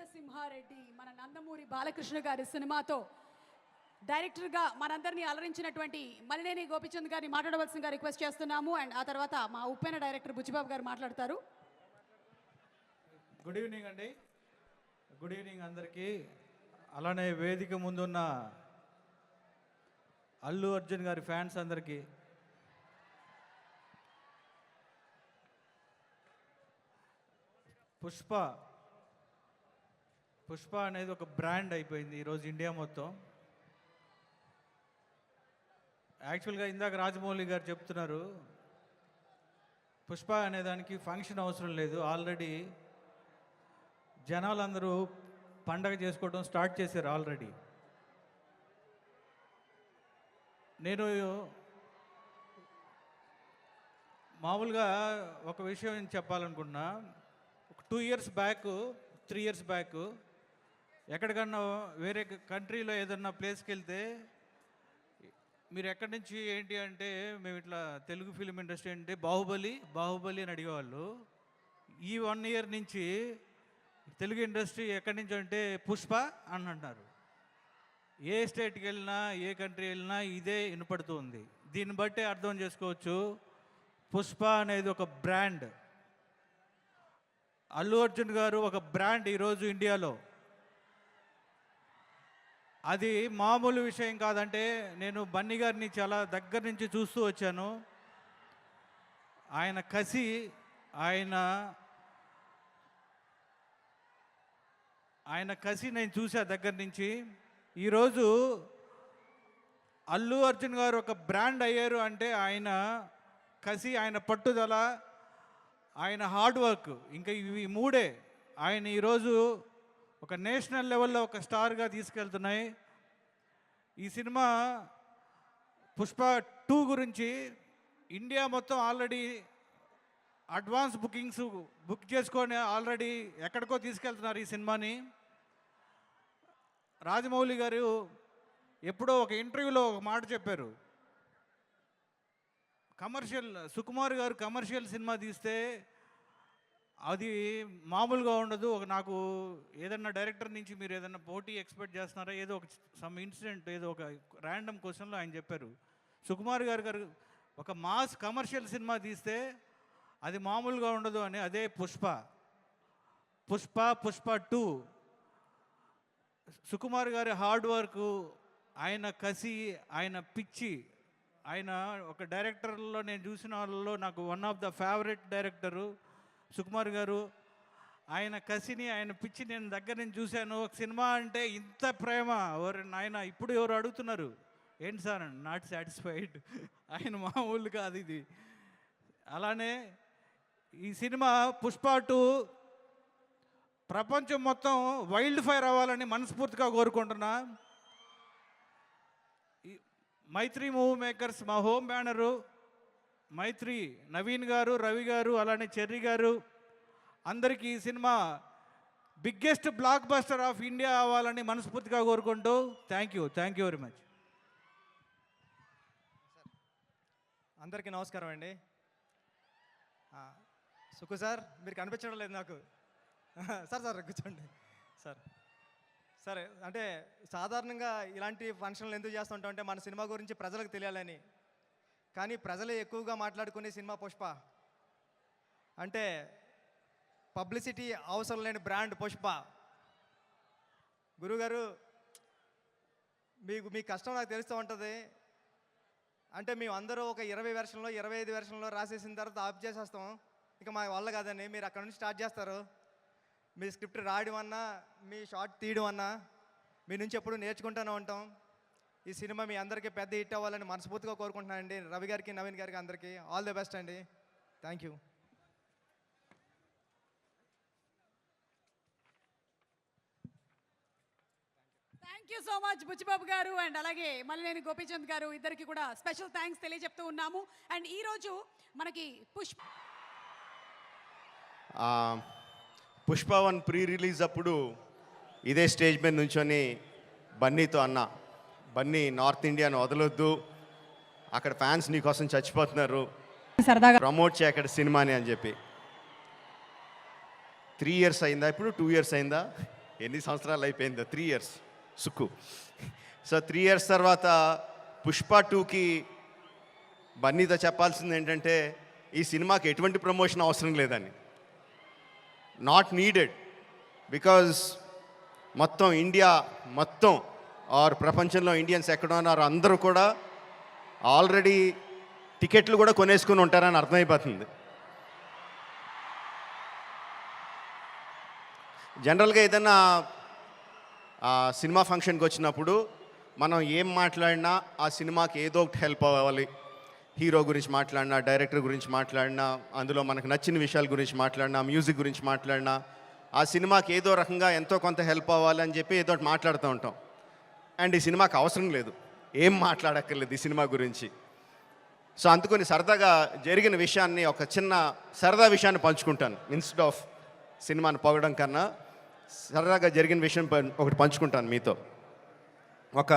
వీరసింహారెడ్డి మన నందమూరి బాలకృష్ణ గారి సినిమాతో డైరెక్టర్గా మనందరినీ అలరించినటువంటి మలినేని గోపిచంద్ గారిని మాట్లాడవలసిందిగా రిక్వెస్ట్ చేస్తున్నాము. అండ్ ఆ తర్వాత మా ఉప్పెన డైరెక్టర్ బుచ్చిబాబు గారు మాట్లాడతారు. గుడ్ ఈవినింగ్ అండి. గుడ్ ఈవినింగ్ అందరికీ. అలానే వేదిక ముందున్న అల్లు అర్జున్ గారి ఫ్యాన్స్ అందరికీ. పుష్ప పుష్ప అనేది ఒక బ్రాండ్ అయిపోయింది ఈరోజు ఇండియా మొత్తం. యాక్చువల్గా ఇందాక రాజమౌళి గారు చెప్తున్నారు పుష్ప అనే దానికి ఫంక్షన్ అవసరం లేదు. ఆల్రెడీ జనాలందరూ పండగ చేసుకోవడం స్టార్ట్ చేశారు ఆల్రెడీ. నేను మామూలుగా ఒక విషయం చెప్పాలనుకున్నా ఒక two years back three years back ఎక్కడికన్నా వేరే కంట్రీలో ఏదన్నా ప్లేస్కి వెళ్తే మీరు ఎక్కడి నుంచి ఏంటి అంటే మేము ఇట్లా తెలుగు ఫిలిం ఇండస్ట్రీ అంటే బాహుబలి బాహుబలి అని అడిగేవాళ్ళు. ఈ వన్ ఇయర్ నుంచి తెలుగు ఇండస్ట్రీ ఎక్కడి నుంచి అంటే పుష్ప అని అంటున్నారు. ఏ స్టేట్కి వెళ్ళినా ఏ కంట్రీ వెళ్ళినా ఇదే వినపడుతుంది. దీన్ని బట్టి అర్థం చేసుకోవచ్చు. పుష్ప అనేది ఒక బ్రాండ్. అల్లు అర్జున్ గారు ఒక బ్రాండ్ ఈరోజు ఇండియాలో. అది మామూలు విషయం కాదంటే నేను బన్నీ గారిని చాలా దగ్గర నుంచి చూస్తూ వచ్చాను. ఆయన కసి ఆయన ఆయన కసి నేను చూసా దగ్గర నుంచి. ఈరోజు అల్లు అర్జున్ గారు ఒక బ్రాండ్ అయ్యారు అంటే ఆయన కసి ఆయన పట్టుదల ఆయన హార్డ్ వర్క్ ఇంకా ఇవి మూడే. ఆయన ఈరోజు ఒక నేషనల్ లెవెల్లో ఒక స్టార్గా తీసుకెళ్తున్నాయి. ఈ సినిమా పుష్ప టూ గురించి ఇండియా మొత్తం ఆల్రెడీ అడ్వాన్స్ బుకింగ్స్ బుక్ చేసుకొని ఆల్రెడీ ఎక్కడికో తీసుకెళ్తున్నారు ఈ సినిమాని. రాజమౌళి గారు ఎప్పుడో ఒక ఇంటర్వ్యూలో ఒక మాట చెప్పారు. కమర్షియల్ సుకుమార్ గారు కమర్షియల్ సినిమా తీస్తే అది మామూలుగా ఉండదు. ఒక నాకు ఏదన్నా డైరెక్టర్ నుంచి మీరు ఏదన్నా పోటీ ఎక్స్పెక్ట్ చేస్తున్నారా? ఏదో ఒక సమ్ ఇన్సిడెంట్ ఏదో ఒక ర్యాండమ్ క్వశ్చన్లో ఆయన చెప్పారు. సుకుమార్ గారు గారు ఒక మాస్ కమర్షియల్ సినిమా తీస్తే అది మామూలుగా ఉండదు అని అదే పుష్ప. పుష్ప పుష్ప టూ. సుకుమార్ గారి హార్డ్ వర్క్ ఆయన కసి ఆయన పిచ్చి ఆయన ఒక డైరెక్టర్లో నేను చూసిన వాళ్ళలో నాకు one of the favourite director Sukumar గారు ఆయన కసిని ఆయన పిచ్చి నేను దగ్గర నుంచి చూశాను. ఒక సినిమా అంటే ఇంత ప్రేమ. ఎవరు నాయన ఇప్పుడు ఎవరు అడుగుతున్నారు? ఏంటి సార్? Not satisfied. ఆయన మామూలు కాదు ఇది. అలానే ఈ సినిమా పుష్ప టూ ప్రపంచం మొత్తం వైల్డ్ ఫైర్ అవ్వాలని మనస్ఫూర్తిగా కోరుకుంటున్నా. మైత్రి మూవీ మేకర్స్ మా హోమ్ బ్యానరు మైత్రి నవీన్ గారు రవి గారు అలానే చెర్రి గారు అందరికీ ఈ cinema biggest blockbuster of India అవ్వాలని మనస్ఫూర్తిగా కోరుకుంటూ thank you thank you very much అందరికీ నమస్కారం అండి. ఆ, సార్ మీరు కనిపించడం లేదు నాకు. సార్ సార్ కూర్చోండి. సార్ సరే అంటే సాధారణంగా ఇలాంటి ఫంక్షన్లు ఎందుకు చేస్తుంటాం అంటే మన సినిమా గురించి ప్రజలకు తెలియాలని కానీ ప్రజలు ఎక్కువగా మాట్లాడుకునే సినిమా పుష్ప. అంటే పబ్లిసిటీ అవసరం లేని బ్రాండ్ పుష్ప. గురుగారు మీకు మీ కష్టం నాకు తెలుస్తూ ఉంటుంది. అంటే మేము అందరూ ఒక ఇరవై వెర్షన్లో ఇరవై ఐదు వెర్షన్లో రాసేసిన తర్వాత ఆఫ్ చేసేస్తాం. ఇక మా వల్ల కాదని మీరు అక్కడ నుంచి స్టార్ట్ చేస్తారు. మీ స్క్రిప్ట్ రాయడం అన్నా మీ షార్ట్ తీయడం అన్నా మీ నుంచి ఎప్పుడు నేర్చుకుంటూనే ఉంటాం. ఈ సినిమా మీ అందరికీ పెద్ద హిట్ అవ్వాలని మనస్ఫూర్తిగా కోరుకుంటున్నానండి. రవి గారికి నవీన్ గారికి అందరికీ ఆల్ ది బెస్ట్ అండి. Thank you thank you so much Buchibabu గారు. అండ్ అలాగే మలినేని గోపీచంద్ గారు ఇద్దరికి కూడా స్పెషల్ థ్యాంక్స్ తెలియజెప్తూ ఉన్నాము. అండ్ ఈరోజు మనకి పుష్ప ఆ, పుష్ప వన్ ప్రీ రిలీజ్ అప్పుడు ఇదే స్టేజ్ మీద నుంచొని బన్నీతో అన్న బన్నీ నార్త్ ఇండియాను వదలొద్దు. అక్కడ ఫ్యాన్స్ నీకోసం చచ్చిపోతున్నారు. సరదాగా ప్రమోట్ చేయ అక్కడ సినిమాని అని చెప్పి. త్రీ ఇయర్స్ అయిందా? ఇప్పుడు టూ ఇయర్స్ అయిందా? ఎన్ని సంవత్సరాలు అయిపోయిందో? Three years. Sukku. So three years తర్వాత పుష్ప టూకి బన్నీతో చెప్పాల్సింది ఏంటంటే ఈ సినిమాకి ఎటువంటి ప్రమోషన్ అవసరం లేదని. నాట్ నీడెడ్ బికాజ్ మొత్తం ఇండియా మొత్తం ఆర్ ప్రపంచంలో ఇండియన్స్ ఎక్కడ ఉన్నారో అందరూ కూడా ఆల్రెడీ టికెట్లు కూడా కొనేసుకుని ఉంటారని అర్థమైపోతుంది. జనరల్గా ఏదైనా ఆ, సినిమా ఫంక్షన్కి వచ్చినప్పుడు మనం ఏం మాట్లాడినా ఆ సినిమాకి ఏదో ఒకటి హెల్ప్ అవ్వాలి. హీరో గురించి మాట్లాడినా డైరెక్టర్ గురించి మాట్లాడినా అందులో మనకు నచ్చిన విషయాల గురించి మాట్లాడినా మ్యూజిక్ గురించి మాట్లాడినా ఆ సినిమాకి ఏదో రకంగా ఎంతో కొంత హెల్ప్ అవ్వాలి అని చెప్పి ఏదో ఒకటి మాట్లాడుతూ ఉంటాం. అండ్ ఈ సినిమాకి అవసరం లేదు. ఏం మాట్లాడక్కర్లేదు ఈ సినిమా గురించి. సో అందుకొని సరదాగా జరిగిన విషయాన్ని ఒక చిన్న సరదా విషయాన్ని పంచుకుంటాను. ఇన్స్టెడ్ ఆఫ్ సినిమాని పొగడం కన్నా సరదాగా జరిగిన విషయం ఒకటి పంచుకుంటాను మీతో. ఒక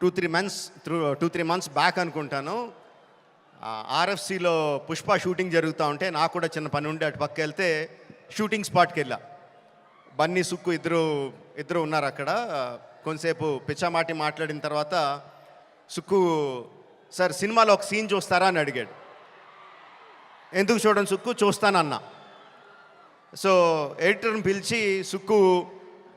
two three months through two three months back అనుకుంటాను. ఆర్ఎఫ్సిలో పుష్ప షూటింగ్ జరుగుతూ ఉంటే నాకు కూడా చిన్న పని ఉండి అటు పక్క వెళ్తే షూటింగ్ స్పాట్కి వెళ్ళా. బన్నీ సుక్కు ఇద్దరు ఇద్దరు ఉన్నారు అక్కడ. కొంతసేపు పిచ్చామాటి మాట్లాడిన తర్వాత సుక్కు సార్ సినిమాలో ఒక సీన్ చూస్తారా? అని అడిగాడు. ఎందుకు చూడండి సుక్కు? చూస్తానన్నా. సో ఎడిటర్ని పిలిచి సుక్కు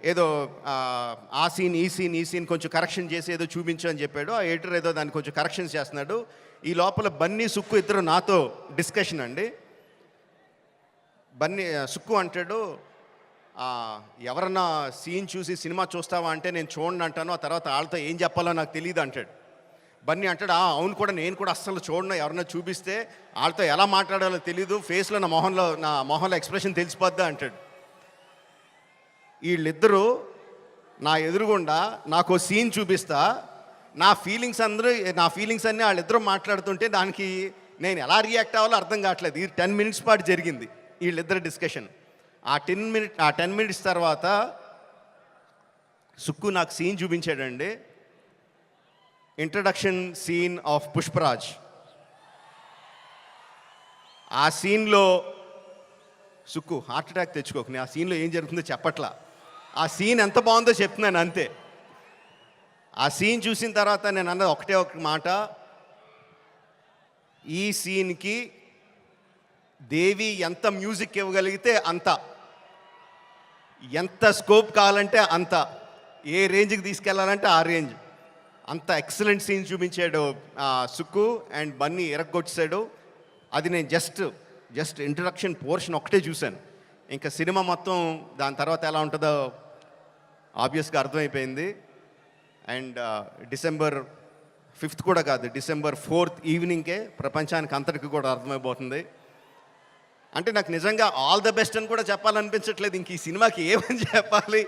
ఏదో ఆ, సీన్ ఈ సీన్ ఈ సీన్ కొంచెం కరెక్షన్ చేసి ఏదో చూపించు అని చెప్పాడు. ఆ ఎడిటర్ ఏదో దాన్ని కొంచెం కరెక్షన్స్ చేస్తున్నాడు. ఈ లోపల బన్నీ సుక్కు ఇద్దరు నాతో డిస్కషన్ అండి. బన్నీ సుక్కు అంటాడు ఎవరన్నా సీన్ చూసి సినిమా చూస్తావా అంటే నేను చూడండి అంటాను ఆ తర్వాత వాళ్ళతో ఏం చెప్పాలో నాకు తెలియదు అంటాడు. బన్నీ అంటాడు "ఆ, అవును కూడా నేను కూడా అస్సలు చూడను ఎవరన్నా చూపిస్తే వాళ్ళతో ఎలా మాట్లాడాలో తెలియదు ఫేస్లో నా మొహంలో నా మొహంలో ఎక్స్ప్రెషన్ తెలిసిపోద్దా అంటాడు. వీళ్ళిద్దరూ నా ఎదురుగుండా నాకు సీన్ చూపిస్తా నా ఫీలింగ్స్ అందరూ నా ఫీలింగ్స్ అన్నీ వాళ్ళిద్దరూ మాట్లాడుతుంటే దానికి నేను ఎలా రియాక్ట్ అవ్వాలో అర్థం కావట్లేదు. ఈ టెన్ మినిట్స్ పాటు జరిగింది వీళ్ళిద్దరు డిస్కషన్. ఆ టెన్ మినిట్ ఆ టెన్ మినిట్స్ తర్వాత సుక్కు నాకు సీన్ చూపించాడండి. ఇంట్రడక్షన్ సీన్ ఆఫ్ పుష్పరాజ్ ఆ సీన్లో సుక్కు హార్ట్ అటాక్ తెచ్చుకోకు నేను ఆ సీన్లో ఏం జరుగుతుందో చెప్పట్లా. ఆ సీన్ ఎంత బాగుందో చెప్తున్నాను అంతే. ఆ సీన్ చూసిన తర్వాత నేను అన్నది ఒకటే ఒక మాట. ఈ సీన్కి దేవి ఎంత మ్యూజిక్ ఇవ్వగలిగితే అంత. ఎంత స్కోప్ కావాలంటే అంత. ఏ రేంజ్కి తీసుకెళ్ళాలంటే ఆ రేంజ్. అంత ఎక్సలెంట్ సీన్ చూపించాడు సుక్కు అండ్ బన్నీ ఎరగొచ్చాడు అది నేను జస్ట్ జస్ట్ ఇంట్రడక్షన్ పోర్షన్ ఒకటే చూశాను. ఇంకా సినిమా మొత్తం దాని తర్వాత ఎలా ఉంటుందో ఆబ్వియస్గా అర్థమైపోయింది. అండ్ డిసెంబర్ ఫిఫ్త్ కూడా కాదు డిసెంబర్ ఫోర్త్ ఈవినింగ్కే ప్రపంచానికి అంతటికి కూడా అర్థమైపోతుంది. అంటే నాకు నిజంగా ఆల్ ద బెస్ట్ అని కూడా చెప్పాలనిపించట్లేదు. ఇంక ఈ సినిమాకి ఏమని చెప్పాలి?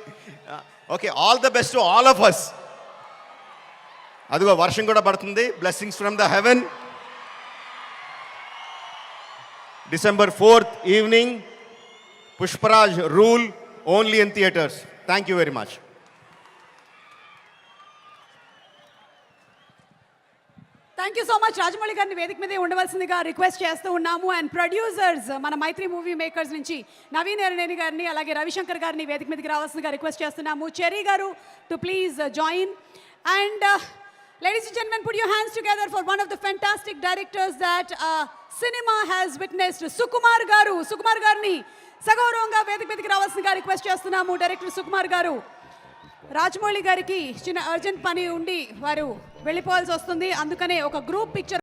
Okay all the best all of us అదిగో వర్షం కూడా పడుతుంది. Blessings from the heaven December fourth evening Pushparaj rule only in theatres thank you very much thank you so much Rajamouli గారిని వేదిక మీదే ఉండవలసిందిగా రిక్వెస్ట్ చేస్తూ ఉన్నాము. అండ్ ప్రొడ్యూసర్స్ మన మైత్రి మూవీ మేకర్స్ నుంచి నవీన్ ఎరనేని గారిని అలాగే రవిశంకర్ గారిని వేదిక మీదకి రావాల్సిందిగా రిక్వెస్ట్ చేస్తున్నాము. చెరీ గారు to please join and ladies and gentlemen put you hands together for one of the fantastic directors that cinema has witnessed Sukumar గారు సుకుమార్ గారిని సగౌరవంగా వేదిక మీదకి రావాల్సిందిగా రిక్వెస్ట్ చేస్తున్నాము. డైరెక్టర్ సుకుమార్ గారు రాజమౌళి గారికి చిన్న అర్జెంట్ పని ఉండి వారు వెళ్ళిపోవాల్సి వస్తుంది. అందుకనే ఒక గ్రూప్ పిక్చర్